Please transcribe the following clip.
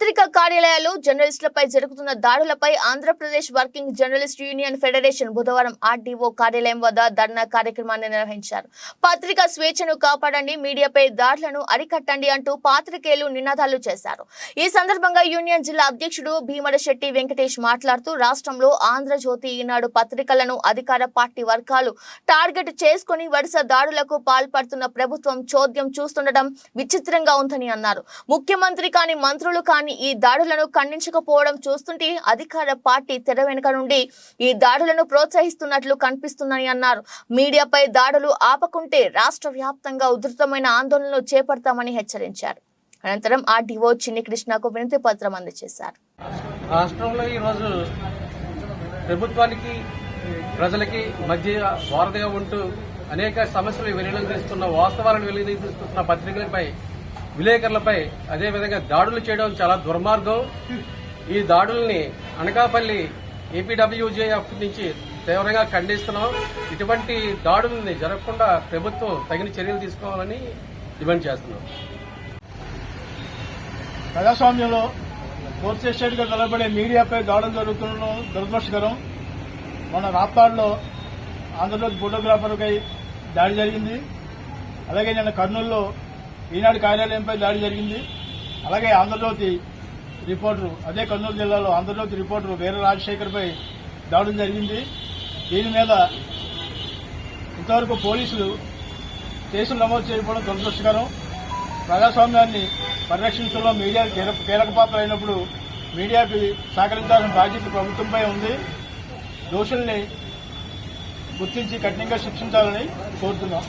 పత్రికా కార్యాలయాలు జర్నలిస్టులపై జరుగుతున్న దాడులపై Andhra Pradesh working journalist union federation బుధవారం ఆర్డీఓ కార్యాలయం వద్ద ధర్నా కార్యక్రమాన్ని నిర్వహించారు. పత్రికా స్వేచ్ఛను కాపాడండి మీడియాపై దాడులను అరికట్టండి అంటూ పాత్రికేయులు నినాదాలు చేశారు. ఈ సందర్భంగా యూనియన్ జిల్లా అధ్యక్షుడు భీమడశెట్టి వెంకటేష్ మాట్లాడుతూ రాష్ట్రంలో ఆంధ్రజ్యోతి ఈనాడు పత్రికలను అధికార పార్టీ వర్గాలు టార్గెట్ చేసుకుని వరుస దాడులకు పాల్పడుతున్న ప్రభుత్వం చోద్యం చూస్తుండటం విచిత్రంగా ఉందని అన్నారు. ముఖ్యమంత్రి కాని మంత్రులు కాని కానీ ఈ దాడులను ఖండించకపోవడం చూస్తుంటే అధికార పార్టీ తెర వెనుక నుండి ఈ దాడులను ప్రోత్సహిస్తున్నట్లు కనిపిస్తుందని అన్నారు. మీడియాపై దాడులు ఆపకుంటే రాష్ట్ర వ్యాప్తంగా ఉధృతమైన ఆందోళనలు చేపడతామని హెచ్చరించారు. అనంతరం ఆర్డీఓ చిన్ని కృష్ణకు వినతి పత్రం అందజేశారు. రాష్ట్రంలో ఈరోజు ప్రభుత్వానికి ప్రజలకి మధ్య వారధిగా ఉంటూ అనేక సమస్యలు వెలువరిస్తున్న వాస్తవాలను వెలువరిస్తున్న పత్రికలపై విలేకరులపై అదేవిధంగా దాడులు చేయడం చాలా దుర్మార్గం. ఈ దాడుల్ని అనకాపల్లి ఏపీడబ్ల్యూజేఎఫ్ నుంచి తీవ్రంగా ఖండిస్తున్నాం. ఇటువంటి దాడుల్ని జరగకుండా ప్రభుత్వం తగిన చర్యలు తీసుకోవాలని డిమాండ్ చేస్తున్నాం. ప్రజాస్వామ్యంలో ఫోర్త్ ఎస్టేట్గా నిలబడే మీడియాపై దాడులు జరుగుతుండడం దురదృష్టకరం. మన రాప్తాడులో ఆంధ్రప్రదేశ్ ఫోటోగ్రాఫర్పై దాడి జరిగింది. అలాగే నిన్న కర్నూలులో ఈనాడు కార్యాలయంపై దాడి జరిగింది. అలాగే ఆంధ్రజ్యోతి రిపోర్టరు అదే కర్నూలు జిల్లాలో ఆంధ్రజ్యోతి రిపోర్టరు వీర రాజశేఖర్పై దాడులు జరిగింది. దీని మీద ఇంతవరకు పోలీసులు కేసులు నమోదు చేయకపోవడం దురదృష్టకరం. ప్రజాస్వామ్యాన్ని పరిరక్షించడంలో మీడియా కీలక పాత్ర అయినప్పుడు మీడియాకి సహకరించాల్సిన బాధ్యత ప్రభుత్వంపై ఉంది. దోషుల్ని గుర్తించి కఠినంగా శిక్షించాలని కోరుతున్నాం.